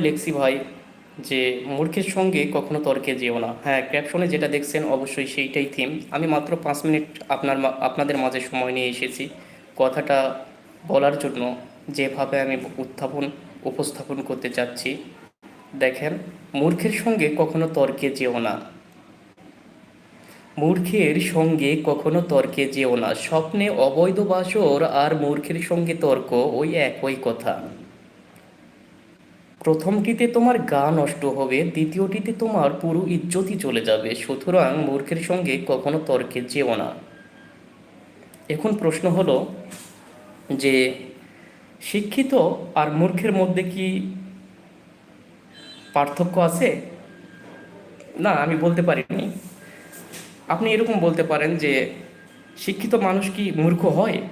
লিখছি ভাই যে মূর্খের সঙ্গে কখনো তর্কে যেও না। হ্যাঁ ক্যাপশনে যেটা দেখছেন অবশ্যই সেইটাই থিম আমি মাত্র পাঁচ মিনিট আপনার আপনাদের মাঝে সময় নিয়ে এসেছি। কথাটা বলার জন্য যেভাবে আমি উত্থাপন, উপস্থাপন করতে চাচ্ছি। দেখেন মূর্খের সঙ্গে কখনো তর্কে যেও না। মূর্খের সঙ্গে কখনো তর্কে যেও না। স্বপ্নে অবৈধ বাসর আর মূর্খের সঙ্গে তর্ক, ওই একই কথা। প্রথমটিতে তোমার গা নষ্ট হবে, দ্বিতীয়টিতে তোমার পুরো ইজ্জতই চলে যাবে, সুতরাং মূর্খের সঙ্গে কখনো তর্কে যেও না। এখন প্রশ্ন হলো যে, শিক্ষিত আর মূর্খের মধ্যে কি পার্থক্য আছে? না, আমি বলতে পারিনি। আপনি এরকম বলতে পারেন যে, শিক্ষিত মানুষ কি মূর্খ হয়?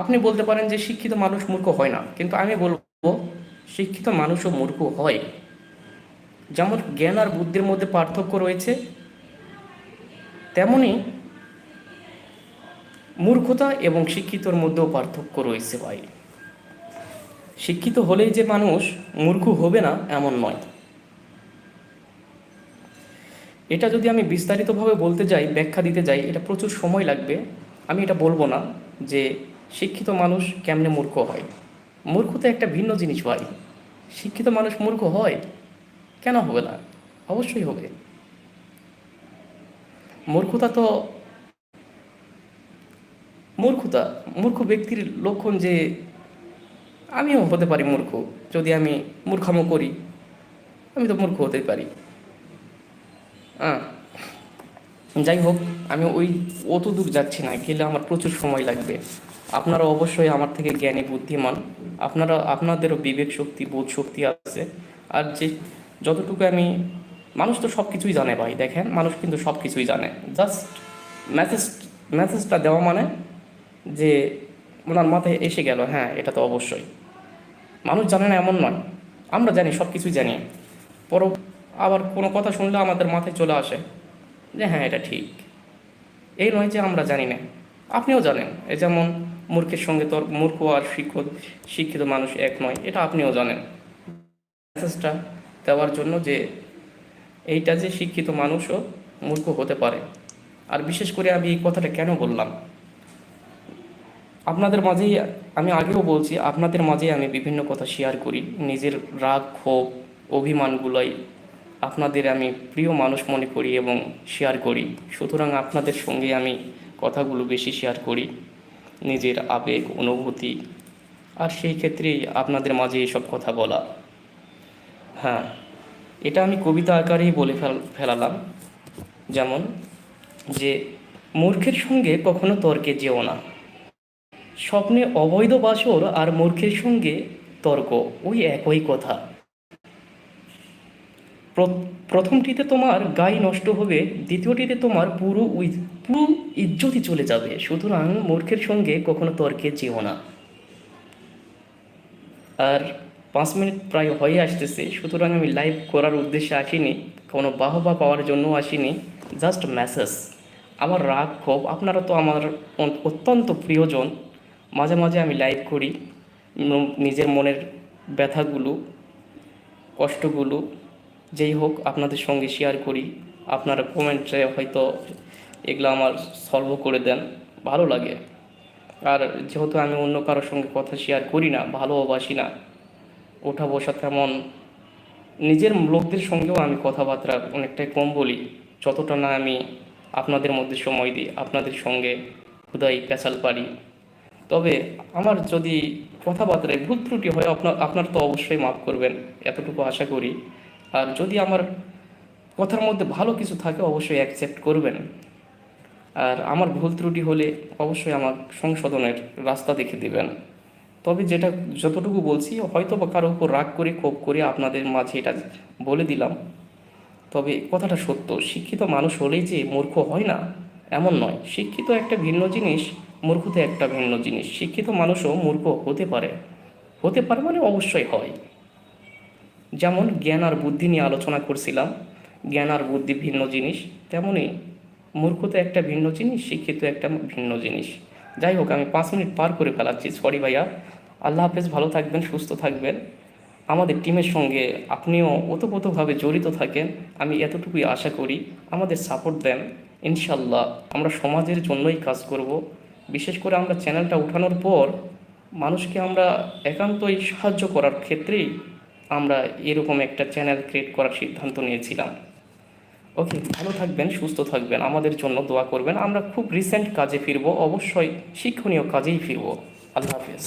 আপনি বলতে পারেন যে শিক্ষিত মানুষ মূর্খ হয় না, কিন্তু আমি বলব শিক্ষিত মানুষও মূর্খ হয়। যেমন জ্ঞান আর বুদ্ধির মধ্যে পার্থক্য রয়েছে, তেমনি মূর্খতা এবং শিক্ষিতর মধ্যেও পার্থক্য রয়েছে ভাই। শিক্ষিত হলেই যে মানুষ মূর্খ হবে না, এমন নয়। এটা যদি আমি বিস্তারিতভাবে বলতে যাই, ব্যাখ্যা দিতে যাই, এটা প্রচুর সময় লাগবে। আমি এটা বলব না যে শিক্ষিত মানুষ কেমনে মূর্খ হয়? মূর্খ তো একটা ভিন্ন জিনিস ভাই। শিক্ষিত মানুষ মূর্খ হয় কেন হবে না? অবশ্যই হবে। মূর্খতা তো মূর্খতা, মূর্খ ব্যক্তির লক্ষণ যে আমিও হতে পারি মূর্খ, যদি আমি মূর্খামো করি, আমি তো মূর্খ হতে পারি। হ্যাঁ যাই হোক। আমি ওই অত দূর যাচ্ছি না, গেলে আমার প্রচুর সময় লাগবে। আপনারা অবশ্যই আমার থেকে জ্ঞানী, বুদ্ধিমান, আপনারা, আপনাদেরও বিবেক শক্তি, বোধ শক্তি আছে। আর যে যতটুকু আমি, মানুষ তো সব কিছুই জানে ভাই, দেখেন, মানুষ কিন্তু সব কিছুই জানে। জাস্ট মেসেজ মেসেজটা দেওয়া মানে যে ওনার মাথায় এসে গেল হ্যাঁ এটা তো অবশ্যই। মানুষ জানে না এমন নয়, আমরা জানি সব কিছুই জানি। পর আবার কোনো কথা শুনলে আমাদের মাথায় চলে আসে যে হ্যাঁ এটা ঠিক। এই নয় যে আমরা জানি না। আপনিও জানেন এ যেমন মূর্খের সঙ্গে তোর মূর্খ আর শিক্ষক শিক্ষিত মানুষ এক নয়, এটা আপনিও জানেন। মেসেজটা দেওয়ার জন্য যে এইটা যে শিক্ষিত মানুষও মূর্খ হতে পারে। আর বিশেষ করে আমি এই কথাটা কেন বললাম? আপনাদের মাঝেই আমি আগেও বলছি, আপনাদের মাঝেই আমি বিভিন্ন কথা শেয়ার করি। নিজের রাগ, ক্ষোভ, অভিমানগুলোই আপনাদের আমি প্রিয় মানুষ মনে করি এবং শেয়ার করি। সুতরাং আপনাদের সঙ্গে আমি কথাগুলো বেশি শেয়ার করি। নিজের আবেগ, অনুভূতি, আর সেই ক্ষেত্রেই আপনাদের মাঝে এসব কথা বলা। হ্যাঁ এটা আমি কবিতা আকারেই বলে ফেল, ফেলালাম। যেমন, যে মূর্খের সঙ্গে কখনো তর্কে যেও না। স্বপ্নে অবৈধ বাসর আর মূর্খের সঙ্গে তর্ক, ওই একই কথা। প্রথমটিতে তোমার গায়ে নষ্ট হবে, দ্বিতীয়টিতে তোমার পুরো পুরো ইজ্জতই চলে যাবে। সুতরাং মূর্খের সঙ্গে কখনো তর্কে যেও না। আর পাঁচ মিনিট প্রায় হয়ে আসতেছে, সুতরাং আমি লাইভ করার উদ্দেশ্যে আসিনি, কোনো বাহবা পাওয়ার জন্য আসিনি জাস্ট মেসেজ আমার রাগ, ক্ষোভ, আপনারা তো আমার অত্যন্ত প্রিয়জন, মাঝে মাঝে আমি লাইভ করি, নিজের মনের ব্যথাগুলো, কষ্টগুলো যেই হোক আপনাদের সঙ্গে শেয়ার করি। আপনারা কমেন্টে হয়তো এগুলো আমার সলভ করে দেন, ভালো লাগে। আর যেহেতু আমি অন্য কারোর সঙ্গে কথা শেয়ার করি না ভালোবাসি না, ওঠা বসা তেমন নিজের লোকদের সঙ্গেও আমি কথাবার্তা অনেকটাই কম বলি, যতটা না আমি আপনাদের মধ্যে সময় দিই, আপনাদের সঙ্গে খুদাই পেঁচাল পারি। তবে আমার যদি কথাবার্তায় ভুল ত্রুটি হয়, আপনার আপনার তো অবশ্যই মাফ করবেন, এতটুকু আশা করি। আর যদি আমার কথার মধ্যে ভালো কিছু থাকে, অবশ্যই অ্যাকসেপ্ট করবেন। আর আমার ভুল ত্রুটি হলে অবশ্যই আমার সংশোধনের রাস্তা দেখে দিবেন। তবে যেটা যতটুকু বলছি হয়তো বা কারও উপর রাগ করে, ক্ষোভ করে আপনাদের মাঝে এটা বলে দিলাম। তবে কথাটা সত্য, শিক্ষিত মানুষ হলেই যে মূর্খ হয় না, এমন নয়। শিক্ষিত একটা ভিন্ন জিনিস, মূর্খতে একটা ভিন্ন জিনিস। শিক্ষিত মানুষও মূর্খ হতে পারে। হতে পারে মানে অবশ্যই হয়। যেমন জ্ঞান আর বুদ্ধি নিয়ে আলোচনা করছিলাম, জ্ঞান আর বুদ্ধি ভিন্ন জিনিস তেমনই মূর্খতা একটা ভিন্ন জিনিস, শিক্ষিত একটা ভিন্ন জিনিস। যাই হোক, আমি পাঁচ মিনিট পার করে ফেলাচ্ছি সরি ভাইয়া। আল্লাহ হাফেজ, ভালো থাকবেন, সুস্থ থাকবেন। আমাদের টিমের সঙ্গে আপনিও ওতপ্রোতভাবে জড়িত থাকেন, আমি এতটুকুই আশা করি। আমাদের সাপোর্ট দেন ইনশাল্লাহ আমরা সমাজের জন্যই কাজ করব। বিশেষ করে আমরা চ্যানেলটা উঠানোর পর, মানুষকে আমরা একান্তই সাহায্য করার ক্ষেত্রেই আমরা এরকম একটা চ্যানেল ক্রিয়েট করার সিদ্ধান্ত নিয়েছিলাম। ওকে ভালো থাকবেন, সুস্থ থাকবেন, আমাদের জন্য দোয়া করবেন। আমরা খুব রিসেন্ট কাজে ফিরবো, অবশ্যই শিক্ষণীয় কাজেই ফিরবো। আল্লাহ হাফিজ।